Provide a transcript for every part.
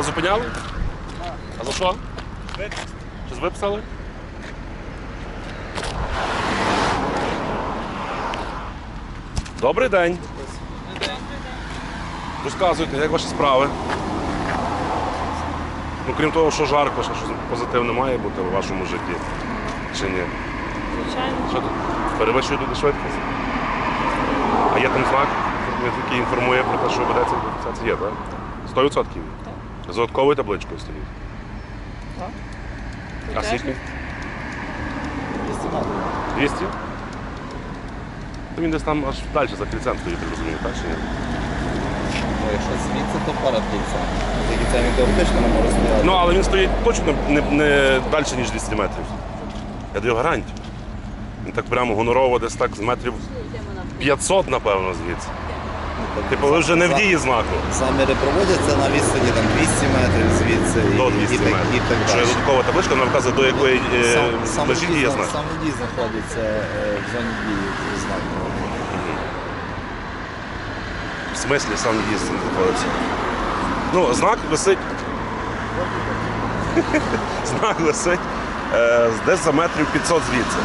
вас зупиняли? А за що? Щось виписали? Добрий день. Розказуйте, як ваші справи? Ну, крім того, що жарко, ще щось позитивне має бути у вашому житті. Чи ні? Звичайно. Що тут? Перевищує люди швидкість? А є там знак, який інформує про те, що ведеться це є, так? 100%? Так. З додатковою табличкою стоїть. Так. А скільки? 200? То він десь там аж далі за кільцем стоїть, я розумію, так чи ні? Ну, якщо звідси, то перед кільцем. За кільцем він теоретично не може стояти. Ну, але він стоїть точно не, не далі, ніж 200 метрів. Я даю гарантію. Він так прямо гонорово десь так з метрів 500, напевно, звідси. Типу, ви вже не в дії знаку. Заміри проводяться на відстані там 200 метрів звідси і, До 200 і, так, метрів. і так Що є далі. додаткова табличка, вона вказує, до якої е, Сам- саме межі дій діє зна- знак. Саме дій знаходиться е, в зоні дії знаку. В смислі сам їзд знаходиться. Ну, знак висить. знак висить е, десь за метрів 500 звідси.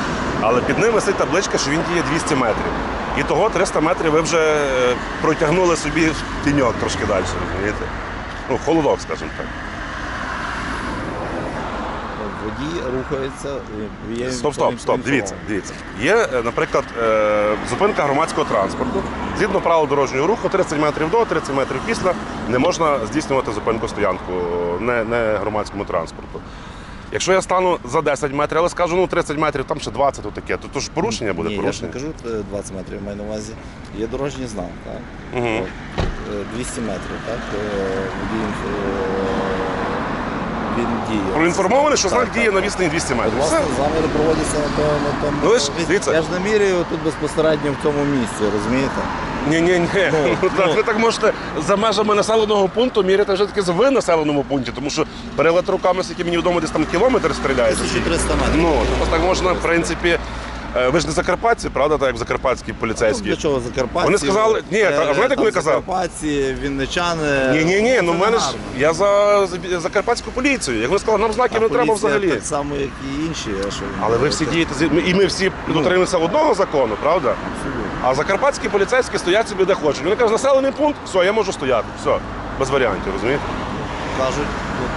Але під ним висить табличка, що він діє 200 метрів. І того 300 метрів ви вже е, протягнули собі тіньок трошки далі, розумієте? Ну, холодок, скажімо так. Водій рухається. е, є Стоп, стоп, стоп, дивіться, дивіться. Є, е, наприклад, зупинка громадського транспорту. Згідно правил дорожнього руху, 30 метрів до, 30 метрів після не можна здійснювати зупинку стоянку не, не громадському транспорту. Якщо я стану за 10 метрів, але скажу, ну 30 метрів, там ще 20 то таке, то, то ж порушення буде Ні, я ж не порушення. кажу е, 20 метрів, маю на увазі. Є дорожній знак, так? Мгм. От, е, 200 метрів, так? е, е, він діє. Проінформований, що знак так, діє на так. відстані 200 От, метрів. Власне, Все. заміри проводяться на тому. На тому Ну, ви ж, дивіться. Я ж не міряю тут безпосередньо в цьому місці, розумієте? Ні, ні, ні. Ну, Ну, так, ну. ви так можете за межами населеного пункту міряти вже таки в населеному пункті, тому що перелет руками, скільки мені відомо, десь там кілометр стріляється. 1300 метрів. Ну, тобто так можна, в принципі. е, Ви ж не закарпатці, правда, так як закарпатські Ну, поліцейські. Для чого Закарпатці? Вони сказали- ні, Е, а знаєте, вони казали? Закарпатці, вінничани. Ні, ні, ні, ну в мене ж я за, за закарпатську поліцію. Як вони сказали, нам знаків А не треба взагалі. Так само, як і інші. що ви Але ви всі дієте і ми всі дотримуємося одного закону, правда? А закарпатські поліцейські стоять собі де хочуть. Вони кажуть, населений пункт, все, я можу стояти. Все, без варіантів, розумієте? Кажуть,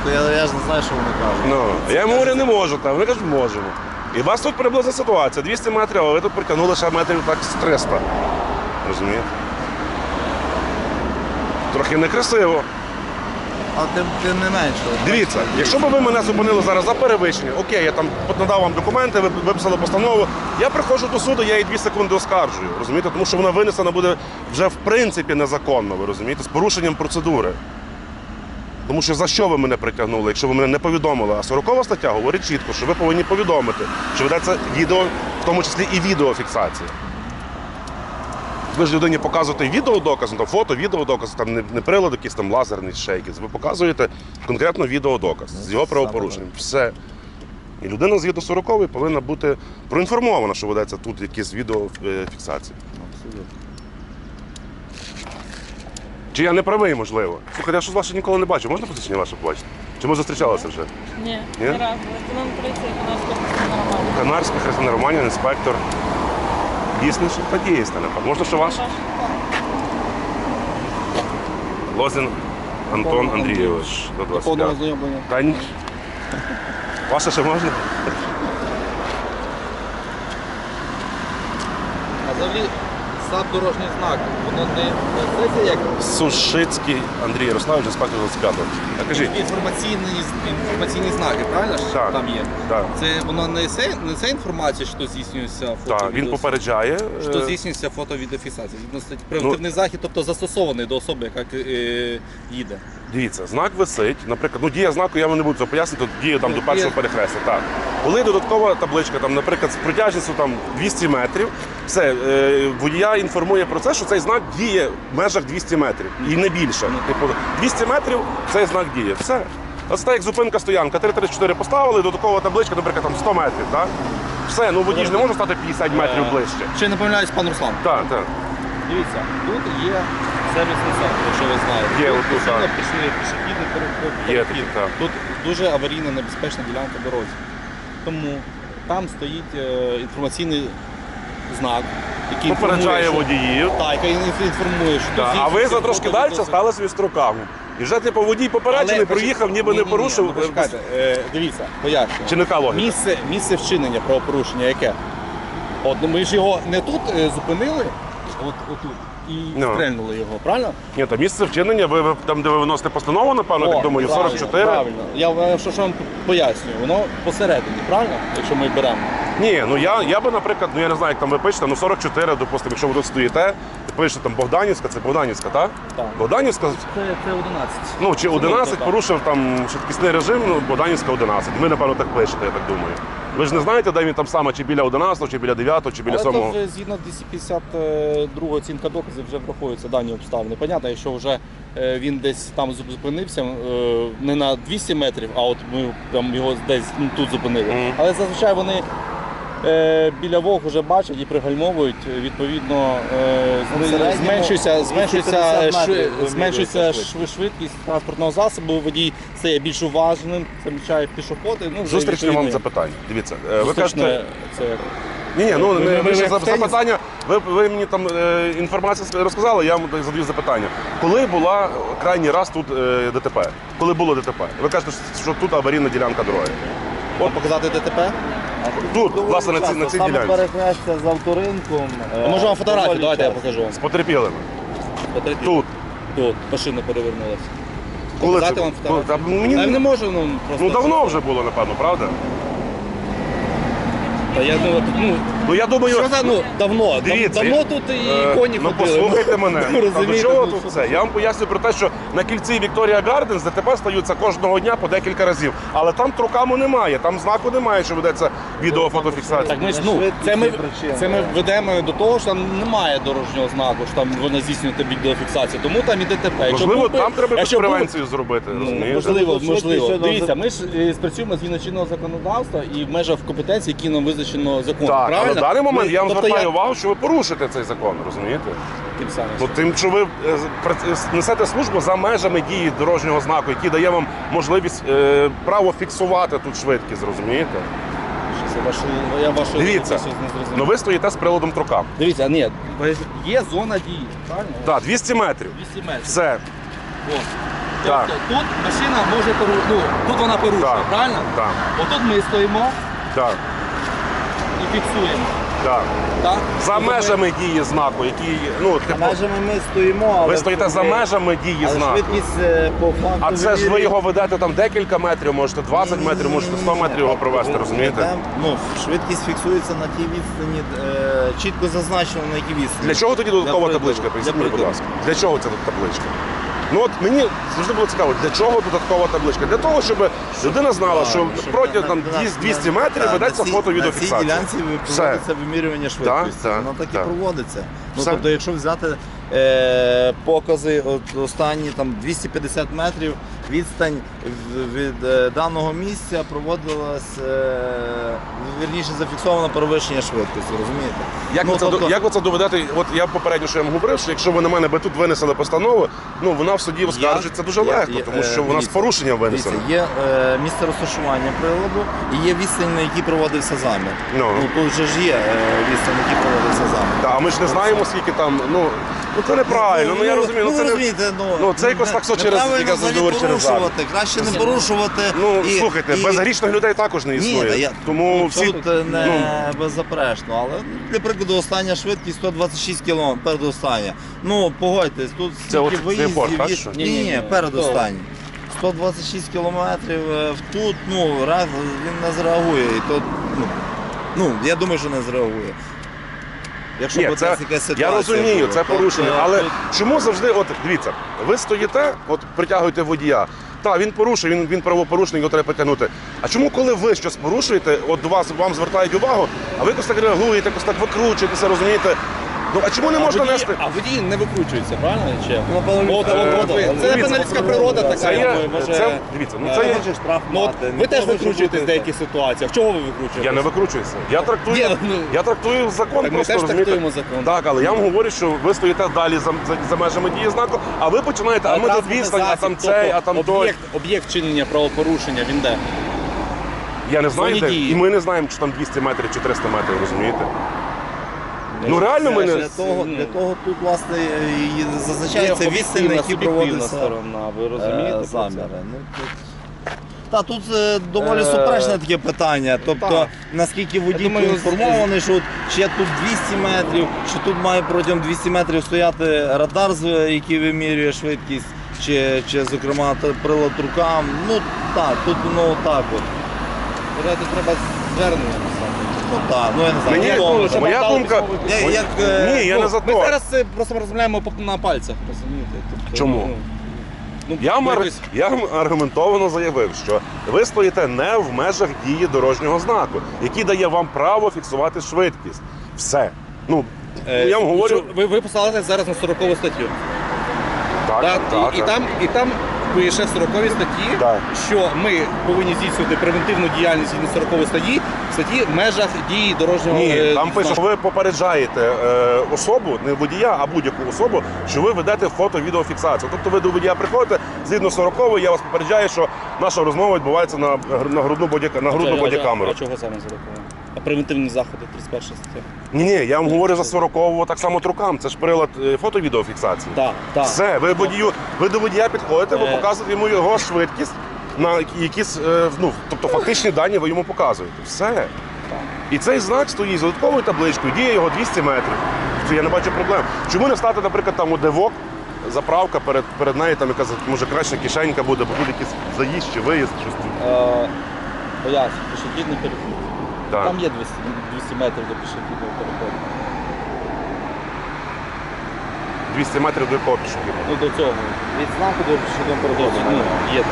от я, я ж не знаю, що вони кажуть. Ну, я йому говорю, не можу, там. вони кажуть, можемо. І у вас тут приблизна ситуація, 200 метрів, а ви тут притягнули ще метрів так з 300. Розумієте? Трохи некрасиво. А тим, тим не менше. Дивіться, якщо б ви мене зупинили зараз за перевищення, окей, я там надав вам документи, ви виписали постанову. Я приходжу до суду, я її 2 секунди оскаржую, розумієте? Тому що вона винесена буде вже в принципі незаконно, ви розумієте, з порушенням процедури. Тому що за що ви мене притягнули, якщо ви мене не повідомили? А 40 стаття говорить чітко, що ви повинні повідомити, що ведеться відео, в тому числі і відеофіксація. Ви ж людині показуєте відеодоказ, ну, там фото, відеодоказ, там не, не прилад якийсь там лазерний якийсь. Ви показуєте конкретно відеодоказ з його правопорушенням. Все. І людина згідно 40 повинна бути проінформована, що ведеться тут якісь відеофіксації. Абсолютно. Чи я не правий, можливо? Слухайте, я щось ваше ніколи не бачив. Можна посвідчення ваше побачити? Чи ми зустрічалися вже? Ні, Ні? не раз. Лейтенант поліції Канарського нормально. Канарська Христина Романів, інспектор. Дійсно, що подієсте, напевно. Можна, що ваш? Лозін Антон Андрійович. До 25. ознайомлення. Та ні. Ваше ще можна? А взагалі сам дорожній знак, воно не це як Сушицький Андрій Ярославович, інспектор 25-го. А кажіть. інформаційні, інформаційні знаки, правильно ж Так. там є? Так. Це воно не це, не це інформація, що здійснюється фото. Так, він відео- попереджає. Що е, здійснюється фото-відеофіксація. Відносно статті- Превентивний захід, тобто застосований до особи, яка е, їде. Дивіться, знак висить. Наприклад, ну дія знаку я вам не буду цього пояснити, діє там Ну, до першого перехрестя. Так. Коли додаткова табличка, там, наприклад, з протяжністю там 200 метрів, все, е, водія інформує про це, що цей знак діє в межах 200 метрів і не більше. Типу, 200 метрів цей знак діє. Все. Ось так як зупинка стоянка, 334 поставили, додаткова табличка, наприклад, там 100 метрів. Так? Все, ну водій ж не може стати 50 метрів ближче. Ще не помиляюсь, пан Руслан. Так, так. Дивіться, тут є сервісний центр, якщо ви знаєте. Є, Тут отут, постійно так. пішли пішохідний переход. Є перехід. такі, так. Тут дуже аварійна небезпечна ділянка дорозі. Тому там стоїть е, інформаційний знак, який Попереджає інформує, що- водіїв. Так, який інформує, що Да. тут А ви за трошки далі досить- стали собі строками. І вже типу водій попереджений, Але, проїхав, ніби не порушив. ну, почекайте, е, дивіться, пояснюю. Чи не та логіка? Місце, місце вчинення правопорушення яке? От ми ж його не тут е, зупинили, от отут, і Ну. стрельнули його, правильно? Ні, то місце вчинення, ви, ви там, де ви виносите постанову, напевно, так думаю, правильно, 44. Правильно. Я е, що, що вам пояснюю, воно посередині, правильно? Якщо ми беремо. Ні, ну я, я би, наприклад, ну я не знаю, як там ви пишете, ну 44, допустимо, якщо ви тут стоїте, пишете там Богданівська, це Богданівська, так? Так. Богданівська, Це, це 11. ну чи Це 11 порушив там швидкісний режим, ну Богданівська 11. Ви, напевно, так пишете, я так думаю. Ви ж не знаєте, де він там саме, чи біля 11, чи біля 9, чи біля Але 7. то вже згідно 252 оцінка доказів вже враховуються дані обставини. Понятно, якщо вже е, він десь там зупинився е, не на 200 метрів, а от ми там його десь ну, тут зупинили. Мгм. Але зазвичай вони біля вог вже бачать і пригальмовують. Відповідно, е, в зни- середньому зменшується, зменшується, 250 шви- метрів зменшується швидкість транспортного засобу. Водій стає більш уважним, замічає пішоходи. Ну, вже Зустрічне вам запитання. Дивіться, е, ви кажете, це ні, ні, ну Ви- не ви- ви ви ще запитання. Ви, ви мені там е, інформацію розказали, я вам задаю запитання. Коли була крайній раз тут е, ДТП? Коли було ДТП? Ви кажете, що тут аварійна ділянка дороги. От показати ДТП? Тут, власне, на цій, на цій Саме ділянці. перехрестя з авторинком. е, А може вам фотографію, доволі давайте я часто. покажу вам. З потерпілими. Тут. Тут. Тут машина перевернулася. Коли Показати це? вам Ну, фотографію? та мені- А я не можу, ну просто. Ну давно вже було, напевно, правда? Та я ну, ну, Ну я думаю, що за ну давно? Дивіться, давно я- тут і Е, коні ну, ходили. послухайте мене. Ну, А до чого ну, тут що- це? Я вам пояснюю про те, що на кільці Вікторія Гарденс ДТП стаються кожного дня по декілька разів. Але там трукаму немає, там знаку немає, що ведеться відеофотофіксація. Так ми ж ну це ми, це ми ведемо до того, що там немає дорожнього знаку, що там ви здійснюєте відеофіксацію. Тому там і ДТП. Якщо Можливо, був би- там треба якщо був- превенцію зробити. Ну, розумієте? можливо, можливо. Дивіться, ми ж е, спрацюємо згідно чинного законодавства і в межах компетенції, які нам визначено законом. Так, правильно? В даний момент Ми- я вам тобто звертаю увагу, що ви порушите цей закон, розумієте? Тим самим. Ну тим, що ви е, несете службу за межами дії дорожнього знаку, який дає вам можливість е, право фіксувати тут швидкість, розумієте? Це ваше, я вашу Дивіться, щось не зрозумів. ну ви стоїте з приладом трука. Дивіться, ні, є зона дії, правильно? Так, 200 метрів. 200 метрів. Все. Так. Тобто тут машина може пору... ну, тут вона порушує, Так. правильно? Так, Отут ми стоїмо так, фіксуємо. так. Так? За Тобто ми- межами дії знаку, які, ну, За типу, межами ми стоїмо, але ви стоїте за межами дії але знаку. швидкість е, по факту. А це ж ви його ведете там декілька метрів, можете 20 метрів, можете 100 метрів його провести, Ви- розумієте? ведем- Ну, швидкість фіксується на тій відстані, е, чітко зазначено на якій відстані. Для чого тоді додаткова Для табличка? прикладу. Поясніть Для мені, будь прикладу. ласка. Для чого ця тут табличка? Ну от мені завжди було цікаво, для чого додаткова табличка? Для того, щоб людина знала, що протягом там 200 метрів ведеться на цій- На цій ділянці проводиться вимірювання швидкості. так, Воно так так. і проводиться. Ну, Все. тобто, якщо взяти е, покази, от, останні там 250 метрів відстань від е, даного місця проводилось, е, вірніше зафіксовано перевищення швидкості, розумієте? Як, Ну, ви це, тобто- як ви це доведете? От я попередньо що я вам говорив, що якщо ви на мене би тут винесли постанову, ну вона в суді оскаржиться дуже легко, я- тому е, що вона з дивіться, порушенням Дивіться, є е, місце розташування приладу і є відстань, на якій проводився замір. Ну. Ну, тут же ж є е, відстань, на якій проводився замір. Та, а ми ж не знаємо, скільки там. Ну, ну це неправильно. Ну, я розумію, ну ви це не. розумієте, ну, ну, це якось так, що через- неправильно яке взагалі завжди через порушувати, краще не порушувати. Ну і- слухайте, і- безгрішних людей також не Ні, існує. та я, Тому ну, всі тут е, не ну, беззаперечно, але для прикладу остання швидкість 126 км, передостання. Ну, погодьтесь, тут Це от стільки виїздів. Фейфорд, так, від- що? Ні, ні, Ні-ні-ні, 126 кілометрів е, тут, ну, раз він не зреагує. І то, ну, ну, я думаю, що не зреагує. Якщо Ні, це, якась ситуація я розумію, це порушення. Але чому завжди, от дивіться, ви стоїте, от притягуєте водія. Та, він порушує, він, він правопорушник, його треба притягнути. А чому, коли ви щось порушуєте, от до вас вам звертають увагу, а ви якось так реагуєте, якось так викручуєтеся, розумієте? Ну а чому не можна водії- нести? А водії не викручуються, правильно? Чи? Ну, От, е, от, от, ви- Це дивіться, людська природа така. Це я є, думаю, може, це, дивіться, ну це е, є. Хочеш штраф Ну, от мати, ви теж ніхто викручуєтесь в деяких ситуаціях. Чого ви викручуєтесь? Я не викручуюся. Я трактую, Ні, ну, я трактую закон Так ми просто теж розумієте? трактуємо закон. Так, але я вам говорю, що ви стоїте далі за, за, за межами дії знаку, а ви починаєте, а ми тут транспортний відстань, а там засіб, цей, а тобто там той. об'єкт, об'єкт чинення правопорушення, він де? Я не знаю, зоні де. дії. І ми не знаємо, чи там 200 метрів чи 300 метрів, розумієте? Ну реально ми Для того, для того тут, власне, і зазначається відстань, на об'єктивна, проводиться сторона, ви е, розумієте? про заміри. Ну, тут... Та тут е, доволі Е, суперечне таке питання. Тобто, так. наскільки водій Я думаю, поінформований, що от ще тут 200 метрів, що тут має протягом 200 метрів стояти радар, з- який вимірює швидкість, чи, чи зокрема т- прилад рукам. Ну так, тут воно так от. Треба звернення писати. Ну так, ну я не знаю. Мені ну, моя думка. письмовий- Я- як, е, Ні, я Ну, не за Ми зараз це просто розмовляємо по- на пальцях, розумієте? Тобто, Чому? ну, ну, Я, якось- я вам аргументовано заявив, що ви стоїте не в межах дії дорожнього знаку, який дає вам право фіксувати швидкість. Все. Ну, Е, я вам говорю. що Ви, ви посилаєте зараз на 40 статтю. Так, Так, так, і, і, там, і там пише в 40 статті, Так. що ми повинні здійснювати превентивну діяльність згідно 40 статті, статті в межах дії дорожнього Ні, е, там пише, що ви попереджаєте е, особу, не водія, а будь-яку особу, що ви ведете фото-відеофіксацію. Тобто ви до водія приходите, згідно 40 я вас попереджаю, що наша розмова відбувається на, на грудну бодяка, на грудну бодікамеру. А чого саме 40? Превентивні заходи 31 стаття. Ні, ні, я вам говорю за 40 так само трукам. Це ж прилад е, фото-відеофіксації. Так, так. Все, ви водію, ви до водія підходите, ви Е. показуєте йому його швидкість на якісь, е, ну, тобто фактичні дані ви йому показуєте. Все. І цей знак стоїть з додатковою табличкою, діє його 200 метрів. Це я не бачу проблем. Чому не стати, наприклад, там у девок, заправка перед, перед нею, там якась може краща кишенька буде, бо буде якийсь заїзд чи виїзд, щось. тут. Е, Поясню, пішохідний перехід. Так. Там є 200, 200 метрів до пішохідного переходу. 200 метрів до якого пішохідного. Ну до цього. Від знаку до пішохідного переходу. Ну, є.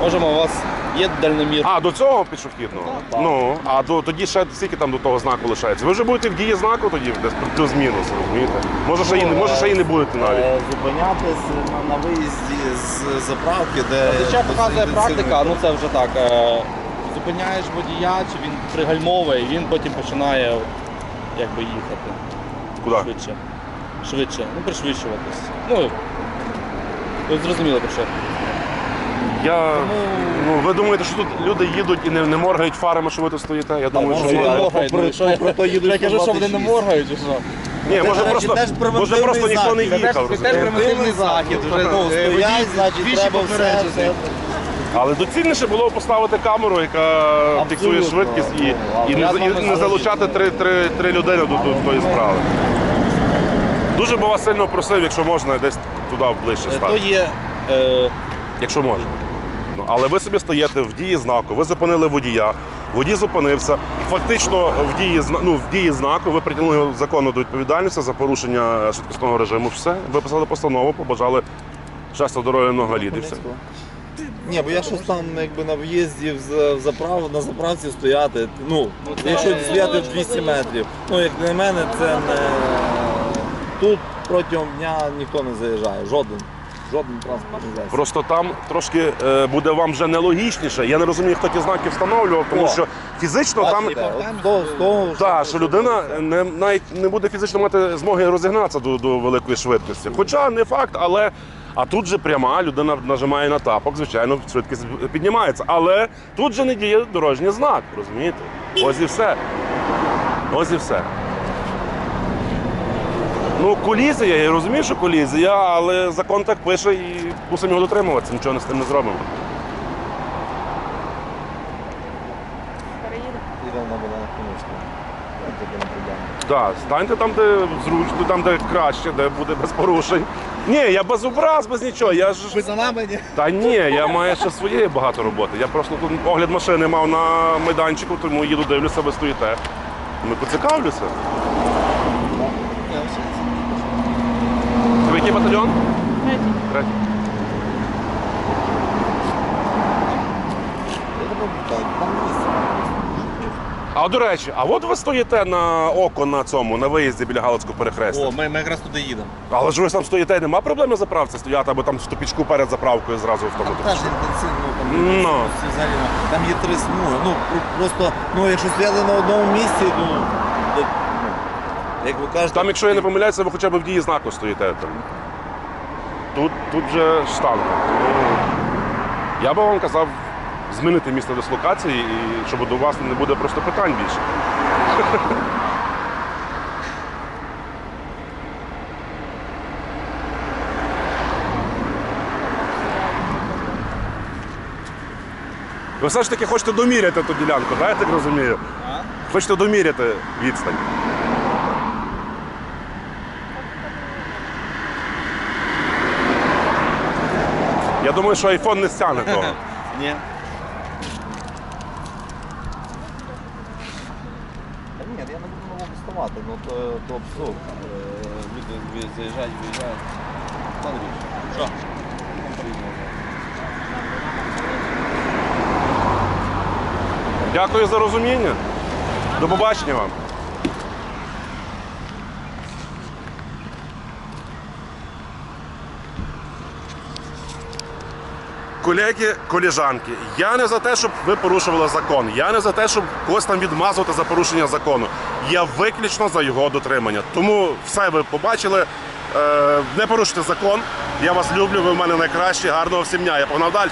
Можемо у вас є дальномір. А, до цього пішохідного? Так. Ну, а до, тоді ще скільки там до того знаку лишається? Ви вже будете в дії знаку тоді, десь плюс-мінус, розумієте? Може, ще, і, не- може, ще і не будете навіть. Е, Зупинятись на, на виїзді з заправки, де Зазвичай показує практика, ну це вже так. е, Зупиняєш водія, чи він пригальмовує, і він потім починає якби їхати Куди? швидше. Швидше, ну пришвидшуватись. Ну, ви зрозуміли про що. Я, ну, ви думаєте, що тут люди їдуть і не, не моргають фарами, що ви тут стоїте? Я думаю, що моргають, попри- я- попри то їдуть Я кажу, що вони не 126. моргають, чи що? Ні, Це, може до речі, просто, теж може превентивний просто ніхто не захід. їхав. Це теж розумієте? захід. Вже ну, Стоять, значить, двічі треба все, попереджений. все. Але доцільніше було поставити камеру, яка фіксує швидкість і, і, не, і не залучати три, три, три людини до, до тої справи. Дуже би вас сильно просив, якщо можна, десь туди ближче Е, То стати. є е, Якщо можна. Ну, Але ви собі стоїте в дії знаку, ви зупинили водія, водій зупинився. Фактично в дії, зна- ну, в дії знаку ви притягнули його законно до відповідальності за порушення швидкісного режиму. Все, виписали постанову, побажали щастя, здоров'я, много літ і все. Ні, бо я щось там якби на в'їзді в в заправ, на заправці стояти. Ну, це- якщо стояти 200 метрів. Ну, як на мене, це не тут протягом дня ніхто не заїжджає. Жоден. Жоден транспортний засіб. Просто там трошки е, буде вам вже нелогічніше. Я не розумію, хто ті знаки встановлював, тому О. що фізично там. Бачите, от з того- з того, Так, що людина не, навіть не буде фізично мати змоги розігнатися до, до великої швидкості. Хоча не факт, але а тут же пряма людина нажимає на тапок, звичайно, швидкість піднімається. Але тут же не діє дорожній знак, розумієте? Ось і все. Ось і все. Ну, колізія, я розумію, що колізія, але закон так пише і мусимо його дотримуватися, нічого не з тим не зробимо. Так, станьте там, де зручно, там, де краще, де буде без порушень. Ні, я без образ, без нічого. Я ж ви за нами ні? та ні, я маю ще своєї багато роботи. Я просто тут огляд машини мав на майданчику, тому їду, дивлюся, ви стоїте. Ми поцікавлюся. Ви який батальйон? Третій. Третій. Я думаю, так, там місце. А до речі, а от ви стоїте на око на цьому, на виїзді біля Галицького перехрестя. О, ми, ми якраз туди їдемо. Але ж ви там стоїте, нема проблеми заправці стояти, або там в тупічку перед заправкою зразу в тому. Теж інтенсивно, там, Ну. взагалі там є три смуги. Ну, про- просто, ну, якщо стояли на одному місці, ну, то, ну, як ви кажете, Там, якщо я не помиляюся, ви хоча б в дії знаку стоїте. Там. Тут, тут вже штанга. Тому Я би вам казав змінити місце дислокації, і щоб до вас не буде просто питань більше. Ви все ж таки хочете доміряти ту ділянку, так, я так розумію? Хочете доміряти відстань. Я думаю, що айфон не стягне того. Ні. Та ні, я не буду нового вставати, ну то, то абсурд. Е, Люди заїжджають, виїжджають. Та не більше. Що? Дякую за розуміння. До побачення вам. Колеги, коліжанки, я не за те, щоб ви порушували закон. Я не за те, щоб когось там відмазувати за порушення закону. Я виключно за його дотримання. Тому все ви побачили. Е, не порушуйте закон. Я вас люблю, ви в мене найкращі, гарного всім дня. Я погнав далі.